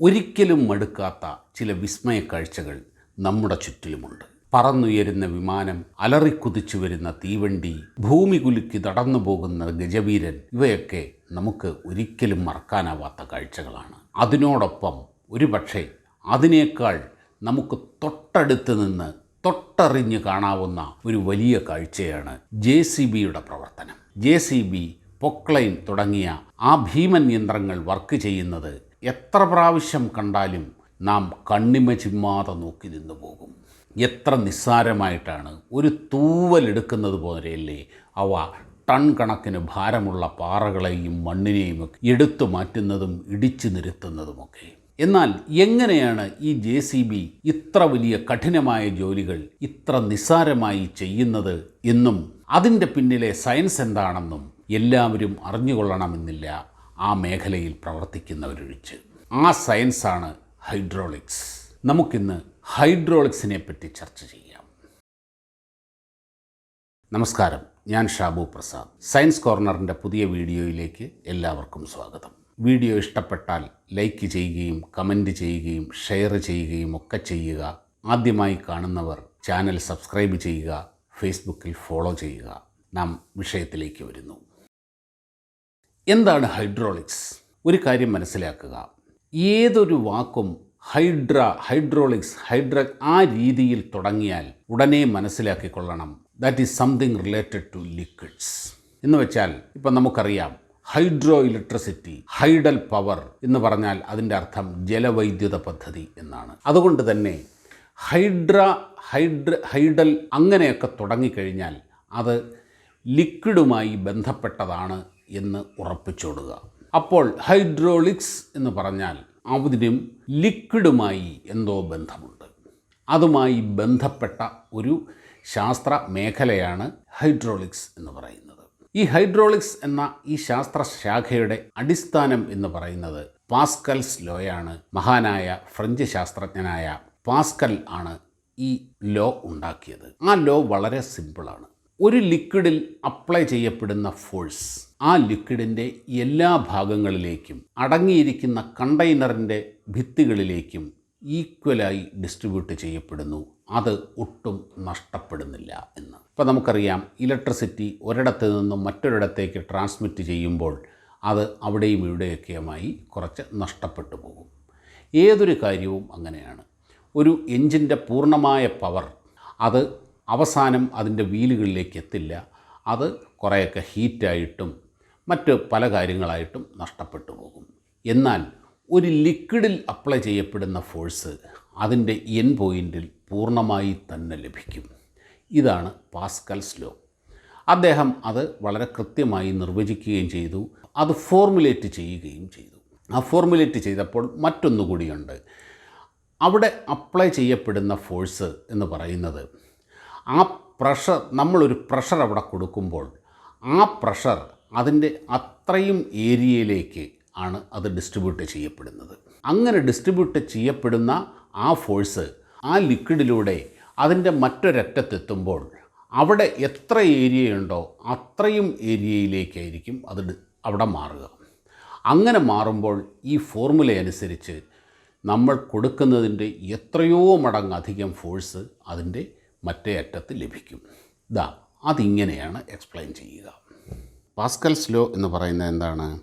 ഒരിക്കലും മടുക്കാത്ത ചില വിസ്മയ കാഴ്ചകൾ നമ്മുടെ ചുറ്റിലുമുണ്ട്. പറന്നുയരുന്ന വിമാനം അലറിക്കുതിച്ചു വരുന്ന തീവണ്ടി ഭൂമി കുലുക്കി നടന്നു പോകുന്ന ഗജവീരൻ ഇവയൊക്കെ നമുക്ക് ഒരിക്കലും മറക്കാനാവാത്ത കാഴ്ചകളാണ്. അതിനോടൊപ്പം ഒരുപക്ഷെ അതിനേക്കാൾ നമുക്ക് തൊട്ടടുത്ത് നിന്ന് തൊട്ടറിഞ്ഞ് കാണാവുന്ന ഒരു വലിയ കാഴ്ചയാണ് ജെ സി ബിയുടെ പ്രവർത്തനം. ജെ സി ബി പൊക്ലൈൻ തുടങ്ങിയ ആ ഭീമൻ യന്ത്രങ്ങൾ വർക്ക് ചെയ്യുന്നത് എത്ര പ്രാവശ്യം കണ്ടാലും നാം കണ്ണിമ ചിമ്മാതെ നോക്കി നിന്നു പോകും. എത്ര നിസ്സാരമായിട്ടാണ് ഒരു തൂവലെടുക്കുന്നത് പോലെയല്ലേ അവ ടൺ കണക്കിന് ഭാരമുള്ള പാറകളെയും മണ്ണിനെയും ഒക്കെ എടുത്തു മാറ്റുന്നതും ഇടിച്ചു നിരത്തുന്നതുമൊക്കെ. എന്നാൽ എങ്ങനെയാണ് ഈ ജെ സി ബി ഇത്ര വലിയ കഠിനമായ ജോലികൾ ഇത്ര നിസ്സാരമായി ചെയ്യുന്നത് എന്നും അതിന്റെ പിന്നിലെ സയൻസ് എന്താണെന്നും എല്ലാവരും അറിഞ്ഞുകൊള്ളണമെന്നില്ല. ആ മേഖലയിൽ പ്രവർത്തിക്കുന്നവരൊഴിച്ച്. ആ സയൻസാണ് ഹൈഡ്രോളിക്സ്. നമുക്കിന്ന് ഹൈഡ്രോളിക്സിനെ പറ്റി ചർച്ച ചെയ്യാം. നമസ്കാരം ഞാൻ ഷാബു പ്രസാദ്. സയൻസ് കോർണറിന്റെ പുതിയ വീഡിയോയിലേക്ക് എല്ലാവർക്കും സ്വാഗതം. വീഡിയോ ഇഷ്ടപ്പെട്ടാൽ ലൈക്ക് ചെയ്യുകയും കമന്റ് ചെയ്യുകയും ഷെയർ ചെയ്യുകയും ഒക്കെ ചെയ്യുക. ആദ്യമായി കാണുന്നവർ ചാനൽ സബ്സ്ക്രൈബ് ചെയ്യുക ഫേസ്ബുക്കിൽ ഫോളോ ചെയ്യുക. നാം വിഷയത്തിലേക്ക് വരുന്നു. എന്താണ് ഹൈഡ്രോളിക്സ്? ഒരു കാര്യം മനസ്സിലാക്കുക. ഏതൊരു വാക്കും ഹൈഡ്ര ഹൈഡ്രോളിക്സ് ഹൈഡ്ര ആ രീതിയിൽ തുടങ്ങിയാൽ ഉടനെ മനസ്സിലാക്കിക്കൊള്ളണം. That is something related to liquids എന്ന് വെച്ചാൽ ഇപ്പം നമുക്കറിയാം ഹൈഡ്രോ ഇലക്ട്രിസിറ്റി ഹൈഡൽ പവർ എന്ന് പറഞ്ഞാൽ അതിന്റെ അർത്ഥം ജലവൈദ്യുത പദ്ധതി എന്നാണ്. അതുകൊണ്ട് തന്നെ ഹൈഡ്ര ഹൈഡ്ര ഹൈഡൽ അങ്ങനെയൊക്കെ തുടങ്ങിക്കഴിഞ്ഞാൽ അത് ലിക്വിഡുമായി ബന്ധപ്പെട്ടതാണ് എന്ന് ഉറപ്പിച്ചോടുക. അപ്പോൾ ഹൈഡ്രോളിക്സ് എന്ന് പറഞ്ഞാൽ അതിനും ലിക്വിഡുമായി എന്തോ ബന്ധമുണ്ട്. അതുമായി ബന്ധപ്പെട്ട ഒരു ശാസ്ത്ര മേഖലയാണ് ഹൈഡ്രോളിക്സ് എന്ന് പറയുന്നത്. ഈ ഹൈഡ്രോളിക്സ് എന്ന ഈ ശാസ്ത്ര ശാഖയുടെ അടിസ്ഥാനം എന്ന് പറയുന്നത് പാസ്കൽസ് ലോയാണ്. മഹാനായ ഫ്രഞ്ച് ശാസ്ത്രജ്ഞനായ പാസ്കൽ ആണ് ഈ ലോ ഉണ്ടാക്കിയത്. ആ ലോ വളരെ സിമ്പിളാണ്. ഒരു ലിക്വിഡിൽ അപ്ലൈ ചെയ്യപ്പെടുന്ന ഫോഴ്സ് ആ ലിക്വിഡിന്റെ എല്ലാ ഭാഗങ്ങളിലേക്കും അടങ്ങിയിരിക്കുന്ന കണ്ടെയ്നറിന്റെ ഭിത്തികളിലേക്കും ഈക്വലായി ഡിസ്ട്രിബ്യൂട്ട് ചെയ്യപ്പെടുന്നു. അത് ഒട്ടും നഷ്ടപ്പെടുന്നില്ല എന്ന്. ഇപ്പോൾ നമുക്കറിയാം ഇലക്ട്രിസിറ്റി ഒരിടത്ത് നിന്നും മറ്റൊരിടത്തേക്ക് ട്രാൻസ്മിറ്റ് ചെയ്യുമ്പോൾ അത് അവിടെയും ഇവിടെയൊക്കെയുമായി കുറച്ച് നഷ്ടപ്പെട്ടു പോകും. ഏതൊരു കാര്യവും അങ്ങനെയാണ്. ഒരു എഞ്ചിന്റെ പൂർണമായ പവർ അത് അവസാനം അതിന്റെ വീലുകളിലേക്ക് എത്തില്ല. അത് കുറേയൊക്കെ ഹീറ്റായിട്ടും മറ്റ് പല കാര്യങ്ങളായിട്ടും നഷ്ടപ്പെട്ടു പോകും. എന്നാൽ ഒരു ലിക്വിഡിൽ അപ്ലൈ ചെയ്യപ്പെടുന്ന ഫോഴ്സ് അതിന്റെ എൻ പോയിന്റിൽ പൂർണമായി തന്നെ ലഭിക്കും. ഇതാണ് പാസ്കൽസ് ലോ അദ്ദേഹം അത് വളരെ കൃത്യമായി നിർവചിക്കുകയും ചെയ്തു. അത് ഫോർമുലേറ്റ് ചെയ്യുകയും ചെയ്തു. ആ ഫോർമുലേറ്റ് ചെയ്തപ്പോൾ മറ്റൊന്നുകൂടിയുണ്ട്. അവിടെ അപ്ലൈ ചെയ്യപ്പെടുന്ന ഫോഴ്സ് എന്ന് പറയുന്നത് ആ പ്രഷർ നമ്മളൊരു പ്രഷർ അവിടെ കൊടുക്കുമ്പോൾ ആ പ്രഷർ അതിന്റെ അത്രയും ഏരിയയിലേക്ക് ആണ് അത് ഡിസ്ട്രിബ്യൂട്ട് ചെയ്യപ്പെടുന്നത്. അങ്ങനെ ഡിസ്ട്രിബ്യൂട്ട് ചെയ്യപ്പെടുന്ന ആ ഫോഴ്സ് ആ ലിക്വിഡിലൂടെ അതിന്റെ മറ്റൊരറ്റത്തെത്തുമ്പോൾ അവിടെ എത്ര ഏരിയയുണ്ടോ അത്രയും ഏരിയയിലേക്കായിരിക്കും അത് അവിടെ മാറുക. അങ്ങനെ മാറുമ്പോൾ ഈ ഫോർമുല അനുസരിച്ച് നമ്മൾ കൊടുക്കുന്നതിന്റെ എത്രയോ മടങ്ങ് അധികം ഫോഴ്സ് അതിന്റെ മറ്റേ അറ്റത്ത് ലഭിക്കും. ഇതാ അതിങ്ങനെയാണ് എക്സ്പ്ലെയിൻ ചെയ്യുക. പാസ്കൽസ് ലോ എന്ന് പറയുന്നത് എന്താണ്?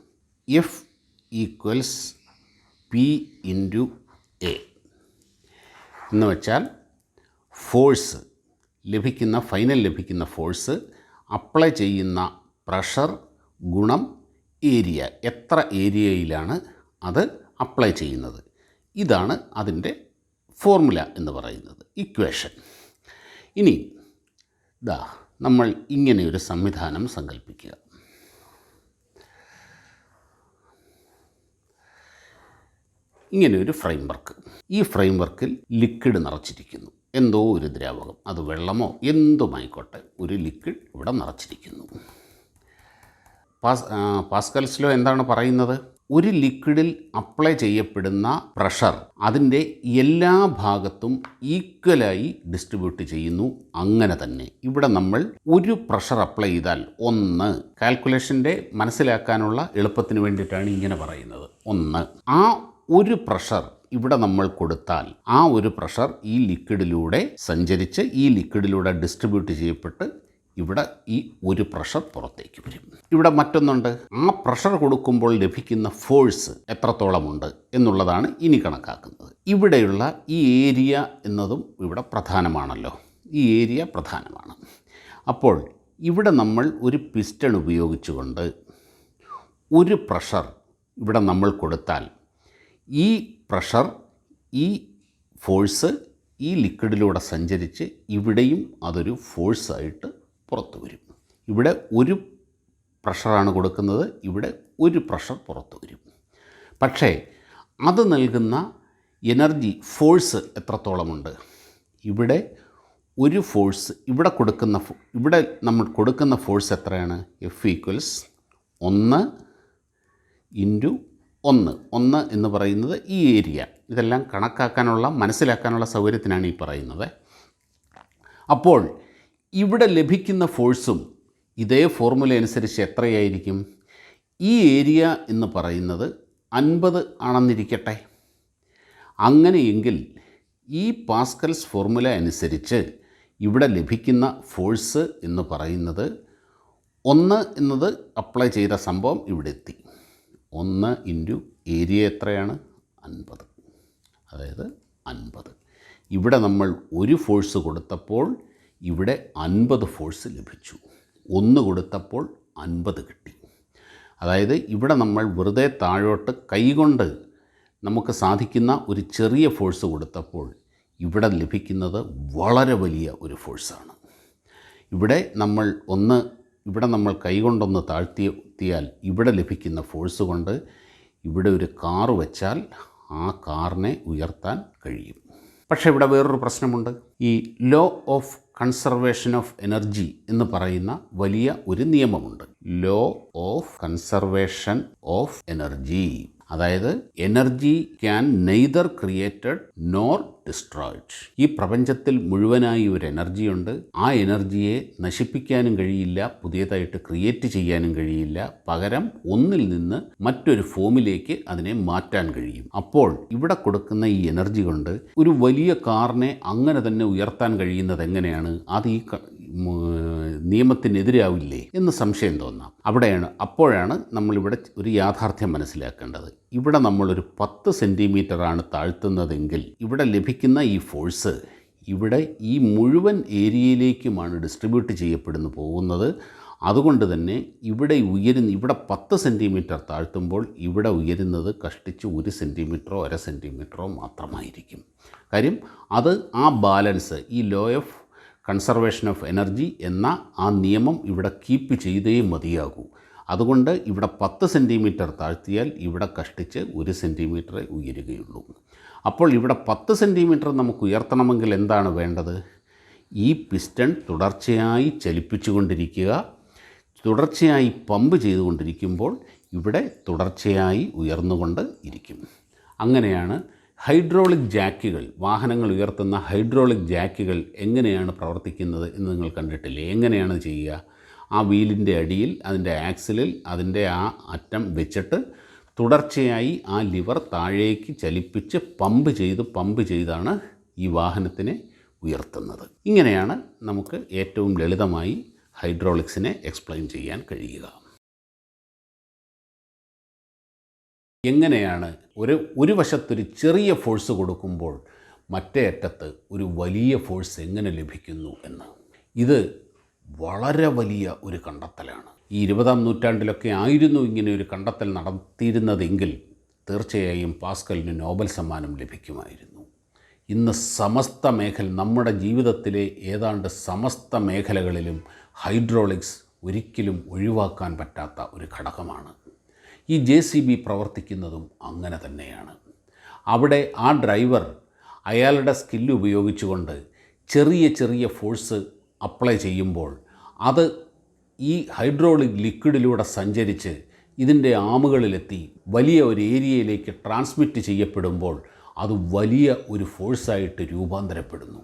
F equals P into A എന്ന് വെച്ചാൽ ഫോഴ്സ് ലഭിക്കുന്ന ഫൈനൽ ലഭിക്കുന്ന ഫോഴ്സ് അപ്ലൈ ചെയ്യുന്ന പ്രഷർ ഗുണം ഏരിയ എത്ര ഏരിയയിലാണ് അത് അപ്ലൈ ചെയ്യുന്നത്? ഇതാണ് അതിന്റെ ഫോർമുല എന്ന് പറയുന്നത്. ഇക്വേഷൻ ഇനി ഇതാ നമ്മൾ ഇങ്ങനെയൊരു സംവിധാനം സങ്കല്പിക്കുക ഇങ്ങനെ ഒരു ഫ്രെയിം വർക്ക് ഈ ഫ്രെയിം വർക്കിൽ ലിക്വിഡ് നിറച്ചിരിക്കുന്നു. എന്തോ ഒരു ദ്രാവകം. അത് വെള്ളമോ? എന്തുമായിക്കോട്ടെ. ഒരു ലിക്വിഡ് ഇവിടെ നിറച്ചിരിക്കുന്നു. പാസ് പാസ്കൽസിലോ എന്താണ് പറയുന്നത്? ഒരു ലിക്വിഡിൽ അപ്ലൈ ചെയ്യപ്പെടുന്ന പ്രഷർ അതിന്റെ എല്ലാ ഭാഗത്തും ഈക്വലായി ഡിസ്ട്രിബ്യൂട്ട് ചെയ്യുന്നു. അങ്ങനെ തന്നെ. ഇവിടെ നമ്മൾ ഒരു പ്രഷർ അപ്ലൈ ചെയ്താൽ ഒന്ന് കാൽക്കുലേഷന്റെ മനസ്സിലാക്കാനുള്ള എളുപ്പത്തിന് വേണ്ടിയിട്ടാണ് ഇങ്ങനെ പറയുന്നത്. ഒന്ന്. ആ ഒരു പ്രഷർ ഇവിടെ നമ്മൾ കൊടുത്താൽ ആ ഒരു പ്രഷർ ഈ ലിക്വിഡിലൂടെ സഞ്ചരിച്ച് ഈ ലിക്വിഡിലൂടെ ഡിസ്ട്രിബ്യൂട്ട് ചെയ്യപ്പെട്ട് ഇവിടെ ഈ ഒരു പ്രഷർ പുറത്തേക്ക് വരും. ഇവിടെ മറ്റൊന്നുണ്ട്. ആ പ്രഷർ കൊടുക്കുമ്പോൾ ലഭിക്കുന്ന ഫോഴ്സ് എത്രത്തോളമുണ്ട് എന്നുള്ളതാണ് ഇനി കണക്കാക്കുന്നത്. ഇവിടെയുള്ള ഈ ഏരിയ എന്നതും ഇവിടെ പ്രധാനമാണല്ലോ. ഈ ഏരിയ പ്രധാനമാണ്. അപ്പോൾ ഇവിടെ നമ്മൾ ഒരു പിസ്റ്റൺ ഉപയോഗിച്ചുകൊണ്ട് ഒരു പ്രഷർ ഇവിടെ നമ്മൾ കൊടുത്താൽ ഈ പ്രഷർ ഈ ഫോഴ്സ് ഈ ലിക്വിഡിലൂടെ സഞ്ചരിച്ച് ഇവിടെയും അതൊരു ഫോഴ്സായിട്ട് പുറത്തു വരും. ഇവിടെ ഒരു പ്രഷറാണ് കൊടുക്കുന്നത് ഇവിടെ ഒരു പ്രഷർ പുറത്തു വരും. പക്ഷേ അത് നൽകുന്ന എനർജി ഫോഴ്സ് എത്രത്തോളമുണ്ട്? ഇവിടെ ഒരു ഫോഴ്സ് ഇവിടെ കൊടുക്കുന്ന ഇവിടെ നമ്മൾ കൊടുക്കുന്ന ഫോഴ്സ് എത്രയാണ്? എഫ് ഈക്വൽസ് ഒന്ന് ഇന്റു ഒന്ന്. ഒന്ന് എന്ന് പറയുന്നത് ഈ ഏരിയ. ഇതെല്ലാം കണക്കാക്കാനുള്ള മനസ്സിലാക്കാനുള്ള സൗകര്യത്തിനാണ് ഈ പറയുന്നത്. അപ്പോൾ ഇവിടെ ലഭിക്കുന്ന ഫോഴ്സും ഇതേ ഫോർമുല അനുസരിച്ച് എത്രയായിരിക്കും? ഈ ഏരിയ എന്ന് പറയുന്നത് അൻപത് ആണെന്നിരിക്കട്ടെ. അങ്ങനെയെങ്കിൽ ഈ പാസ്കൽസ് ഫോർമുല അനുസരിച്ച് ഇവിടെ ലഭിക്കുന്ന ഫോഴ്സ് എന്ന് പറയുന്നത് ഒന്ന് എന്നത് അപ്ലൈ ചെയ്ത സംഭവം ഇവിടെ എത്തി ഒന്ന് ഇന്റു ഏരിയ എത്രയാണ്? അൻപത്. അതായത് അൻപത്. ഇവിടെ നമ്മൾ ഒരു ഫോഴ്സ് കൊടുത്തപ്പോൾ ഇവിടെ അൻപത് ഫോഴ്സ് ലഭിച്ചു. ഒന്ന് കൊടുത്തപ്പോൾ അൻപത് കിട്ടി. അതായത് ഇവിടെ നമ്മൾ വെറുതെ താഴോട്ട് കൈകൊണ്ട് നമുക്ക് സാധിക്കുന്ന ഒരു ചെറിയ ഫോഴ്സ് കൊടുത്തപ്പോൾ ഇവിടെ ലഭിക്കുന്നത് വളരെ വലിയ ഒരു ഫോഴ്സാണ്. ഇവിടെ നമ്മൾ ഒന്ന് ഇവിടെ നമ്മൾ കൈകൊണ്ടൊന്ന് താഴ്ത്തിയെത്തിയാൽ ഇവിടെ ലഭിക്കുന്ന ഫോഴ്സ് കൊണ്ട് ഇവിടെ ഒരു കാറ് വെച്ചാൽ ആ കാറിനെ ഉയർത്താൻ കഴിയും. പക്ഷേ ഇവിടെ വേറൊരു പ്രശ്നമുണ്ട്. ഈ law of conservation of energy എന്ന് പറയുന്ന വലിയ ഒരു നിയമമുണ്ട്. Law of conservation of energy. അതായത് energy can neither created nor destroyed ഈ പ്രപഞ്ചത്തിൽ മുഴുവനായി ഒരു എനർജിയുണ്ട് ആ എനർജിയെ നശിപ്പിക്കാനും കഴിയില്ല പുതിയതായിട്ട് ക്രിയേറ്റ് ചെയ്യാനും കഴിയില്ല. പകരം ഒന്നിൽ നിന്ന് മറ്റൊരു ഫോമിലേക്ക് അതിനെ മാറ്റാൻ കഴിയും. അപ്പോൾ ഇവിടെ കൊടുക്കുന്ന ഈ എനർജി കൊണ്ട് ഒരു വലിയ കാറിനെ അങ്ങനെ തന്നെ ഉയർത്താൻ കഴിയുന്നത് എങ്ങനെയാണ്? അത് ഈ നിയമത്തിനെതിരാവില്ലേ എന്ന് സംശയം തോന്നാം. അവിടെയാണ് അപ്പോഴാണ് നമ്മളിവിടെ ഒരു യാഥാർത്ഥ്യം മനസ്സിലാക്കേണ്ടത്. ഇവിടെ നമ്മളൊരു പത്ത് സെന്റിമീറ്ററാണ് താഴ്ത്തുന്നതെങ്കിൽ ഇവിടെ ലഭിക്കുന്ന ഈ ഫോഴ്സ് ഇവിടെ ഈ മുഴുവൻ ഏരിയയിലേക്കുമാണ് ഡിസ്ട്രിബ്യൂട്ട് ചെയ്യപ്പെടുന്നു പോകുന്നത്. അതുകൊണ്ട് തന്നെ ഇവിടെ ഉയരുന്ന ഇവിടെ പത്ത് സെന്റിമീറ്റർ താഴ്ത്തുമ്പോൾ ഇവിടെ ഉയരുന്നത് കഷ്ടിച്ച് ഒരു സെന്റിമീറ്ററോ അര സെന്റിമീറ്ററോ മാത്രമായിരിക്കും. കാര്യം അത് ആ ബാലൻസ് ഈ law of conservation of energy എന്ന ആ നിയമം ഇവിടെ കീപ്പ് ചെയ്തേ മതിയാകൂ. അതുകൊണ്ട് ഇവിടെ പത്ത് സെന്റിമീറ്റർ താഴ്ത്തിയാൽ ഇവിടെ കഷ്ടിച്ച് ഒരു സെന്റിമീറ്ററേ ഉയരുകയുള്ളൂ. അപ്പോൾ ഇവിടെ പത്ത് സെന്റിമീറ്റർ നമുക്ക് ഉയർത്തണമെങ്കിൽ എന്താണ് വേണ്ടത്? ഈ പിസ്റ്റൺ തുടർച്ചയായി ചലിപ്പിച്ചുകൊണ്ടിരിക്കുക. തുടർച്ചയായി പമ്പ് ചെയ്തുകൊണ്ടിരിക്കുമ്പോൾ ഇവിടെ തുടർച്ചയായി ഉയർന്നുകൊണ്ട് ഇരിക്കും. അങ്ങനെയാണ് ഹൈഡ്രോളിക് ജാക്കുകൾ വാഹനങ്ങൾ ഉയർത്തുന്ന ഹൈഡ്രോളിക് ജാക്കുകൾ എങ്ങനെയാണ് പ്രവർത്തിക്കുന്നത് എന്ന് നിങ്ങൾ കണ്ടിട്ടില്ലേ? എങ്ങനെയാണ് ചെയ്യുക? ആ വീലിന്റെ അടിയിൽ അതിന്റെ ആക്സിലിൽ അതിന്റെ ആ അറ്റം വെച്ചിട്ട് തുടർച്ചയായി ആ ലിവർ താഴേക്ക് ചലിപ്പിച്ച് പമ്പ് ചെയ്ത് പമ്പ് ചെയ്താണ് ഈ വാഹനത്തിനെ ഉയർത്തുന്നത്. ഇങ്ങനെയാണ് നമുക്ക് ഏറ്റവും ലളിതമായി ഹൈഡ്രോളിക്സിനെ എക്സ്പ്ലെയിൻ ചെയ്യാൻ കഴിയുക. എങ്ങനെയാണ് ഒരു ഒരു വശത്തൊരു ചെറിയ ഫോഴ്സ് കൊടുക്കുമ്പോൾ മറ്റേ അറ്റത്ത് ഒരു വലിയ ഫോഴ്സ് എങ്ങനെ ലഭിക്കുന്നു എന്ന്. ഇത് വളരെ വലിയ ഒരു കണ്ടെത്തലാണ്. ഈ ഇരുപതാം നൂറ്റാണ്ടിലൊക്കെ ആയിരുന്നു ഇങ്ങനെ ഒരു കണ്ടെത്തൽ നടത്തിയിരുന്നതെങ്കിൽ തീർച്ചയായും പാസ്കലിന് നോബൽ സമ്മാനം ലഭിക്കുമായിരുന്നു. ഇന്ന് സമസ്ത മേഖല നമ്മുടെ ജീവിതത്തിലെ ഏതാണ്ട് സമസ്ത മേഖലകളിലും ഹൈഡ്രോളിക്സ് ഒരിക്കലും ഒഴിവാക്കാൻ പറ്റാത്ത ഒരു ഘടകമാണ്. ഈ ജെ സി ബി പ്രവർത്തിക്കുന്നതും അങ്ങനെ തന്നെയാണ്. അവിടെ ആ ഡ്രൈവർ അയാളുടെ സ്കില്ല് ഉപയോഗിച്ചുകൊണ്ട് ചെറിയ ചെറിയ ഫോഴ്സ് അപ്ലൈ ചെയ്യുമ്പോൾ അത് ഈ ഹൈഡ്രോളിക് ലിക്വിഡിലൂടെ സഞ്ചരിച്ച് ഇതിന്റെ ആമുകളിലെത്തി വലിയ ഒരു ഏരിയയിലേക്ക് ട്രാൻസ്മിറ്റ് ചെയ്യപ്പെടുമ്പോൾ അത് വലിയ ഒരു ഫോഴ്സായിട്ട് രൂപാന്തരപ്പെടുന്നു.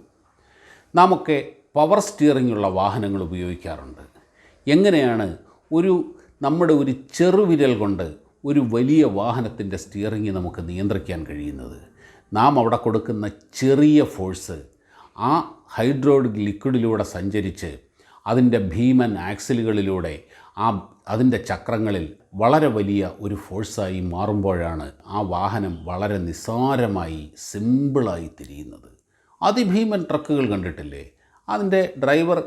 നാമൊക്കെ പവർ സ്റ്റിയറിംഗ് ഉള്ള വാഹനങ്ങൾ ഉപയോഗിക്കാറുണ്ട്. എങ്ങനെയാണ് ഒരു നമ്മുടെ ഒരു ചെറുവിരൽ കൊണ്ട് ഒരു വലിയ വാഹനത്തിന്റെ സ്റ്റിയറിംഗ് നമുക്ക് നിയന്ത്രിക്കാൻ കഴിയുന്നത്. നാം അവിടെ കൊടുക്കുന്ന ചെറിയ ഫോഴ്സ് ആ ഹൈഡ്രോളിക് ലിക്വിഡിലൂടെ സഞ്ചരിച്ച് അതിന്റെ ഭീമൻ ആക്സിലുകളിലൂടെ ആ അതിന്റെ ചക്രങ്ങളിൽ വളരെ വലിയ ഒരു ഫോഴ്സായി മാറുമ്പോഴാണ് ആ വാഹനം വളരെ നിസ്സാരമായി സിമ്പിളായി തിരിയുന്നത്. അതിഭീമൻ ട്രക്കുകൾ കണ്ടിട്ടില്ലേ? അതിന്റെ ഡ്രൈവർ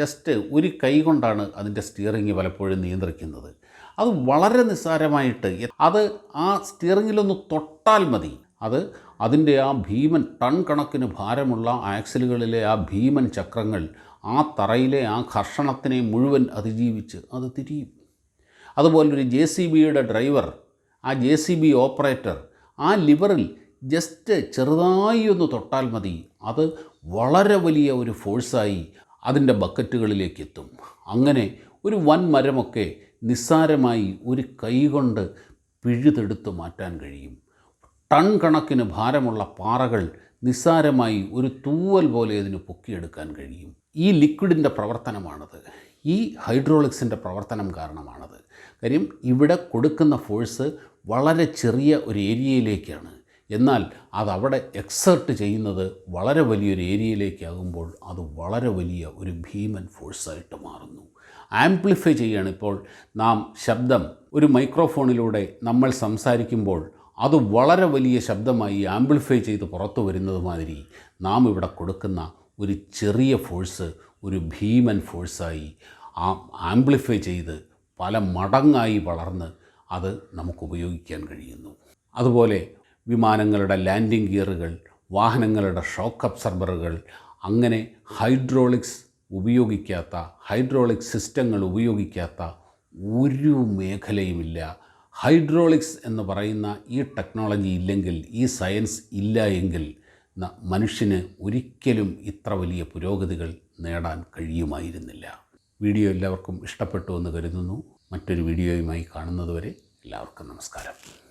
ജസ്റ്റ് ഒരു കൈ കൊണ്ടാണ് അതിന്റെ സ്റ്റിയറിംഗ് പലപ്പോഴും നിയന്ത്രിക്കുന്നത്. അത് വളരെ നിസ്സാരമായിട്ട് അത് ആ സ്റ്റിയറിങ്ങിലൊന്ന് തൊട്ടാൽ മതി. അത് അതിന്റെ ആ ഭീമൻ ടൺ കണക്കിന് ഭാരമുള്ള ആക്സിലുകളിലെ ആ ഭീമൻ ചക്രങ്ങൾ ആ തറയിലെ ആ ഘർഷണത്തിനെ മുഴുവൻ അതിജീവിച്ച് അത് തിരിയും. അതുപോലെ ഒരു ജെ സി ബിയുടെ ഡ്രൈവർ ആ ജെ സി ബി ഓപ്പറേറ്റർ ആ ലിവറിൽ ജസ്റ്റ് ചെറുതായി ഒന്ന് തൊട്ടാൽ മതി. അത് വളരെ വലിയ ഒരു ഫോഴ്സായി അതിന്റെ ബക്കറ്റുകളിലേക്ക് എത്തും. അങ്ങനെ ഒരു വൻ മരമൊക്കെ നിസ്സാരമായി ഒരു കൈകൊണ്ട് പിഴുതെടുത്ത് മാറ്റാൻ കഴിയും. ടൺ കണക്കിന് ഭാരമുള്ള പാറകൾ നിസ്സാരമായി ഒരു തൂവൽ പോലെ അതിന് പൊക്കിയെടുക്കാൻ കഴിയും. ഈ ലിക്വിഡിന്റെ പ്രവർത്തനമാണത്. ഈ ഹൈഡ്രോളിക്സിന്റെ പ്രവർത്തനം കാരണമാണത്. കാര്യം ഇവിടെ കൊടുക്കുന്ന ഫോഴ്സ് വളരെ ചെറിയ ഒരു ഏരിയയിലേക്കാണ്. എന്നാൽ അതവിടെ എക്സേർട്ട് ചെയ്യുന്നത് വളരെ വലിയൊരു ഏരിയയിലേക്കാകുമ്പോൾ അത് വളരെ വലിയ ഒരു ഭീമൻ ഫോഴ്സായിട്ട് മാറുന്നു. ആംപ്ലിഫൈ ചെയ്യാണ് ഇപ്പോൾ നാം ശബ്ദം ഒരു മൈക്രോഫോണിലൂടെ നമ്മൾ സംസാരിക്കുമ്പോൾ അത് വളരെ വലിയ ശബ്ദമായി ആംപ്ലിഫൈ ചെയ്ത് പുറത്തു വരുന്നത് മാതിരി നാം ഇവിടെ കൊടുക്കുന്ന ഒരു ചെറിയ ഫോഴ്സ് ഒരു ഭീമൻ ഫോഴ്സായി ആ ആംപ്ലിഫൈ ചെയ്ത് പല മടങ്ങായി വളർന്ന് അത് നമുക്ക് ഉപയോഗിക്കാൻ കഴിയുന്നു. അതുപോലെ വിമാനങ്ങളുടെ ലാൻഡിംഗ് ഗിയറുകൾ വാഹനങ്ങളുടെ ഷോക്ക് അബ്സർബറുകൾ അങ്ങനെ ഹൈഡ്രോളിക്സ് ഉപയോഗിക്കാത്ത ഹൈഡ്രോളിക് സിസ്റ്റങ്ങൾ ഉപയോഗിക്കാത്ത ഒരു മേഖലയുമില്ല. ഹൈഡ്രോളിക്സ് എന്ന് പറയുന്ന ഈ ടെക്നോളജി ഇല്ലെങ്കിൽ ഈ സയൻസ് ഇല്ല എങ്കിൽ മനുഷ്യന് ഒരിക്കലും ഇത്ര വലിയ പുരോഗതികൾ നേടാൻ കഴിയുമായിരുന്നില്ല. വീഡിയോ എല്ലാവർക്കും ഇഷ്ടപ്പെട്ടു എന്ന് കരുതുന്നു. മറ്റൊരു വീഡിയോയുമായി കാണുന്നതുവരെ എല്ലാവർക്കും നമസ്കാരം.